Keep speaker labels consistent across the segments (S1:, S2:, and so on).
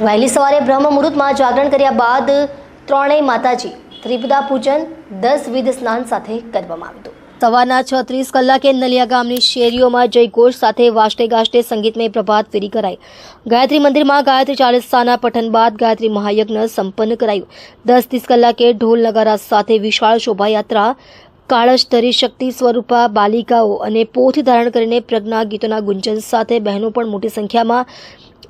S1: વહેલી સવારે બ્રહ્મ મુહૂર્તમાં જાગરણ કર્યા બાદ ત્રણેય માતાજી ત્રિપુદા પૂજન, દસ વિધ સ્નાન સાથે કરવામાં આવ્યું સવારના છ ત્રીસ કલાકે નલિયા ગામની શેરીઓમાં જયઘોષ સાથે વાષ્ટે ગાષ્ટે સંગીતમય પ્રભાત ફેરી કરાઈ. ગાયત્રી મંદિરમાં ગાયત્રી ચાલીસાના પઠન બાદ ગાયત્રી મહાયજ્ઞ સંપન્ન કરાયું. દસ ત્રીસ કલાકે ઢોલ નગારા સાથે વિશાળ શોભાયાત્રા, કાળશ ધરી શક્તિ સ્વરૂપા, બાલિકાઓ અને પોથી ધારણ કરીને પ્રજ્ઞા ગીતોના ગુંજન સાથે બહેનો પણ મોટી સંખ્યામાં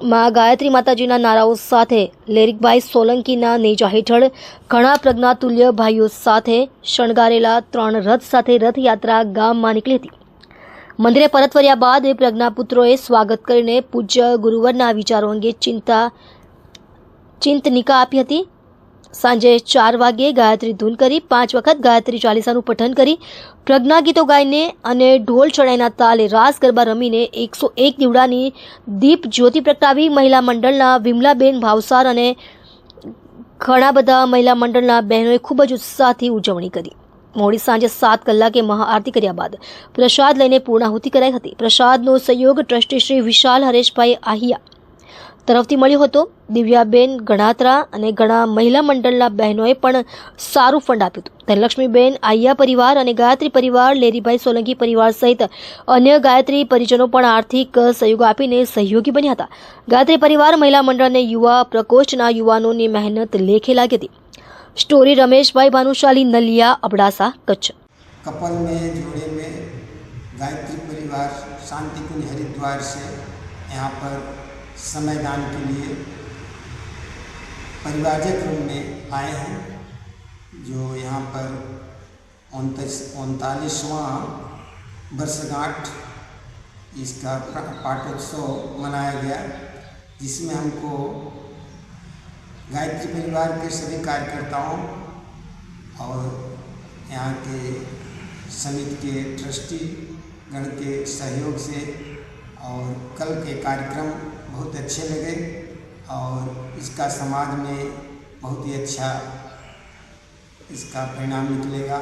S1: માં ગાયત્રી માતાજીના નારાઓ સાથે લેરિકભાઈ સોલંકીના નેજા હેઠળ ઘણા પ્રજ્ઞાતુલ્ય ભાઈઓ સાથે શણગારેલા ત્રણ રથ સાથે રથયાત્રા ગામમાં નીકળી હતી. મંદિરે પરત ફર્યા બાદ પ્રજ્ઞાપુત્રોએ સ્વાગત કરીને પૂજ્ય ગુરુવરના વિચારો અંગે ચિંતા ચિંતનિકા આપી હતી. સાંજે ચાર વાગ્યે ગાયત્રી ધૂન કરી, પાંચ વખત ગાયત્રી ચાલીસાનું પઠન કરી પ્રજ્ઞા ગીતો ગાઈને અને ઢોલ ચડાઈના તાલે રાસ ગરબા રમીને એકસો એક દીવડાની દીપ જ્યોતિ પ્રગટાવી મહિલા મંડળના વિમલાબેન ભાવસાર અને ઘણા બધા મહિલા મંડળના બહેનોએ ખૂબ જ ઉત્સાહથી ઉજવણી કરી. મોડી સાંજે સાત કલાકે મહાઆરતી કર્યા બાદ પ્રસાદ લઈને પૂર્ણાહુતિ કરાઈ હતી. પ્રસાદનો સહયોગ ટ્રસ્ટી શ્રી વિશાલ હરેશભાઈ આહિયા તરફથી મળ્યો હતો. દિવ્યાબેન ગણાત્રા અને ઘણા મહિલા મંડળના બહેનોએ પણ સારું ફંડ આપ્યું હતું. ધનલક્ષ્મીબેન આયા પરિવાર અને ગાયત્રી પરિવાર, લેરીભાઈ સોલંકી પરિવાર સહિત અન્ય ગાયત્રી પરિજનો પણ આર્થિક સહયોગ આપીને સહયોગી બન્યા હતા. ગાયત્રી પરિવાર, મહિલા મંડળને યુવા પ્રકોષ્ઠના યુવાનોની મહેનત લેખે લાગી હતી. સ્ટોરી રમેશભાઈ ભાનુશાલી, નલિયા અબડાસા, કચ્છ.
S2: કપલ મેં ગાયત્રી પરિવાર, શાંતિકુંજ हरिद्वार से यहाँ पर समयदान के लिए परिवारजक रूप में आए हैं, जो यहाँ पर उनतीस, उनतालीसवां वर्षगांठ इसका पाठोत्सव मनाया गया, जिसमें हमको गायत्री परिवार के सभी कार्यकर्ताओं और यहाँ के समिति के ट्रस्टी गण के सहयोग से और कल के कार्यक्रम बहुत अच्छे लगे और इसका समाज में बहुत ही अच्छा इसका परिणाम निकलेगा।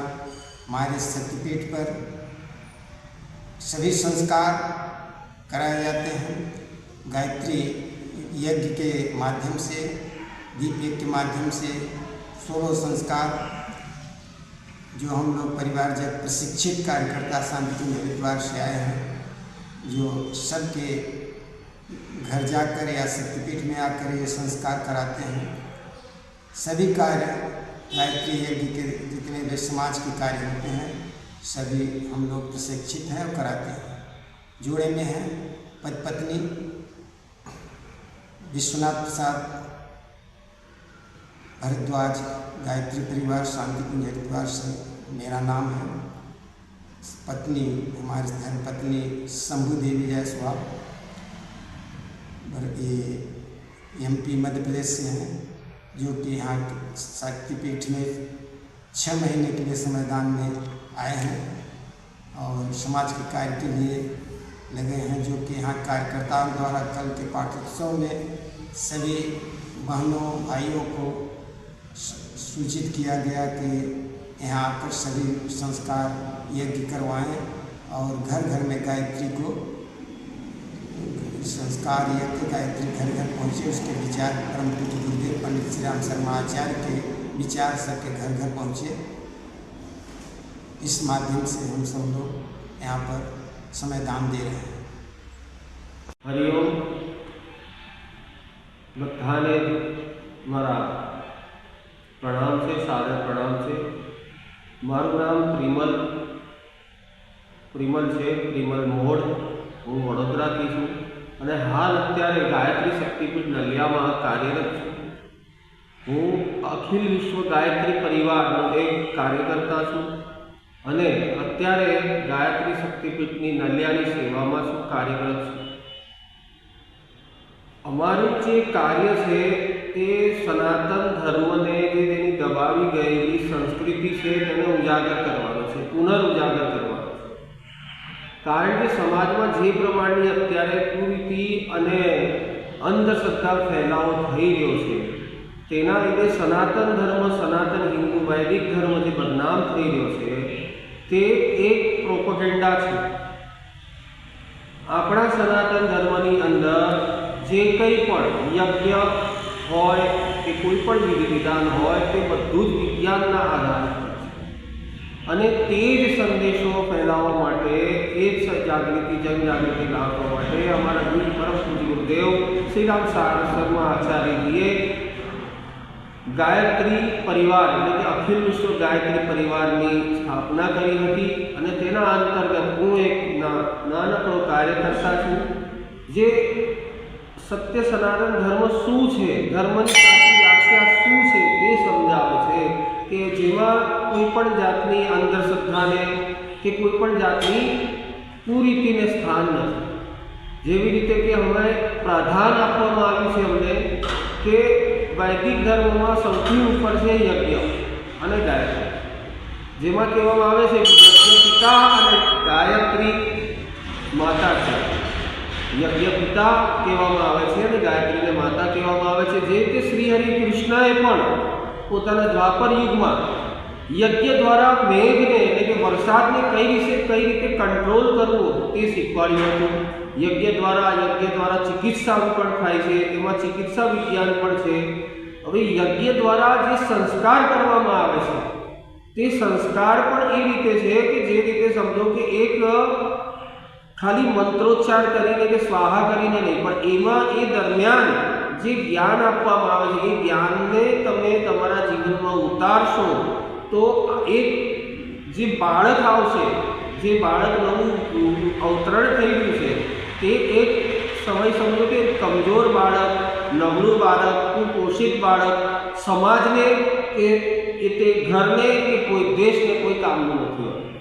S2: हमारे शक्तिपीठ पर सभी संस्कार कराए जाते हैं। गायत्री यज्ञ के माध्यम से, दीप यज्ञ के माध्यम से सोलह संस्कार जो हम लोग परिवार जब प्रशिक्षित कार्यकर्ता शांति हरिद्वार से आए हैं। जो सबके घर जाकर या शक्तिपीठ में आकर ये संस्कार कराते हैं। सभी कार्य गायत्री यज्ञ के जितने भी समाज के कार्य होते हैं, सभी हम लोग प्रशिक्षित हैं और कराते हैं। जोड़े में हैं पति पत्नी विश्वनाथ प्रसाद, भरद्वाज, गायत्री परिवार, शांति कुंज हरिद्वार से मेरा नाम है। पत्नी हमारी पत्नी, शंभू देवी जायसवाल ये एमपी मध्य प्रदेश से हैं, जो कि यहाँ शक्तिपीठ में छः महीने के लिए संविधान में आए हैं और समाज के कार्य के लिए लगे हैं, जो कि यहाँ कार्यकर्ताओं द्वारा कल के पाठोत्सव में सभी बहनों, भाइयों को सूचित किया गया कि यहाँ आकर सभी संस्कार यज्ञ करवाएं और घर घर में गायत्री को संस्कार यज्ञ गायत्री घर घर पहुँचे उसके विचार परम पूज्य गुरुदेव पंडित श्री राम शर्मा आचार्य के विचार सबके घर घर पहुँचे इस माध्यम से हम सब लोग यहाँ पर समय दान दे रहे हैं
S3: હરિઓમ બધાને મારા પ્રણામ છે સાદર પ્રણામ છે મારું નામ પ્રિમલ પ્રિમલ છે, પ્રિમલ મોડ હું વડોદરાથી છું અને હાલ અત્યારે ગાયત્રી શક્તિપીઠ નલિયામાં કાર્યરત છું. હું અખિલ વિશ્વ ગાયત્રી પરિવારનો એક કાર્યકર્તા છું અને અત્યારે ગાયત્રી શક્તિપીઠની નલિયાની સેવામાં છું, કાર્યરત છું. અમારું જે કાર્ય છે તે સનાતન ધર્મને જે તેની દબાવી ગયેલી સંસ્કૃતિ છે તેને ઉજાગર કરવાનો છે પુનર્ઉજાગર કારણ કે સમાજમાં જે પ્રમાણની અત્યારે કુરીતિ અને અંધશ્રદ્ધા ફેલાવો થઈ રહ્યો છે, તેના લીધે સનાતન ધર્મ, સનાતન હિન્દુ વૈદિક ધર્મ જે બદનામ થઈ રહ્યો છે, તે એક પ્રોપોગેન્ડા છે. આપણા સનાતન ધર્મની અંદર જે કંઈ પણ યજ્ઞ હોય કે કોઈ પણ વિધિ વિધાન હોય, તે બધું જ વિજ્ઞાનના આધારે અને તે જ સંદેશો ફેલાવવા માટે, એ જ જાગૃતિ, જનજાગૃતિ લાવવા માટે અમારા ગુરુ પરમ પૂજ્ય ગુરુદેવ શ્રી રામ સારસ્વત શર્મા આચાર્યજીએ ગાયત્રી પરિવાર, એટલે કે અખિલ વિશ્વ ગાયત્રી પરિવારની સ્થાપના કરી હતી અને તેના અંતર્ગત હું એક નાનકડો કાર્યકર્તા છું, જે સત્ય સનાતન ધર્મ શું છે, ધર્મની સાચી વ્યાખ્યા શું છે તે સમજાવે છે કે જેમાં કોઈ પણ જાતની અંધશ્રદ્ધાને કે કોઈ પણ જાતની કુરીતિને સ્થાન નથી જેવી રીતે કે અમે પ્રાધાન આપવામાં આવ્યું છે અમને કે વૈદિક ધર્મમાં સૌથી ઉપર છે યજ્ઞ અને ગાયત્રી જેમાં કહેવામાં આવે છે કે યજ્ઞ પિતા અને ગાયત્રી માતા છે યજ્ઞ પિતા કહેવામાં આવે છે અને ગાયત્રીને માતા કહેવામાં આવે છે જે રીતે શ્રી હરિ કૃષ્ણએ પણ પોતાના દ્વાપર યુગમાં યજ્ઞ દ્વારા મેઘને એટલે કે વરસાદને કઈ રીતે કઈ રીતે કંટ્રોલ કરવો તે શીખવાડ્યું હતું યજ્ઞ દ્વારા યજ્ઞ દ્વારા ચિકિત્સા પણ થાય છે એમાં ચિકિત્સા વિજ્ઞાન પણ છે હવે યજ્ઞ દ્વારા જે સંસ્કાર કરવામાં આવે છે તે સંસ્કાર પણ એ રીતે છે કે જે રીતે સમજો કે એક ખાલી મંત્રોચ્ચાર કરીને કે સ્વાહા કરીને નહીં પણ એમાં એ દરમિયાન જે જ્ઞાન આપવામાં આવે છે એ જ્ઞાનને તમે તમારા જીવનમાં ઉતારશો તો એક જે બાળક આવશે, જે બાળક નવું અવતરણ થઈ ગયું છે, તે એક સમય સમજો કે કમજોર બાળક, નબળું બાળક, કુપોષિત બાળક, સમાજને કે તે ઘરને કે કોઈ દેશને કોઈ કામનું નથી. હોતું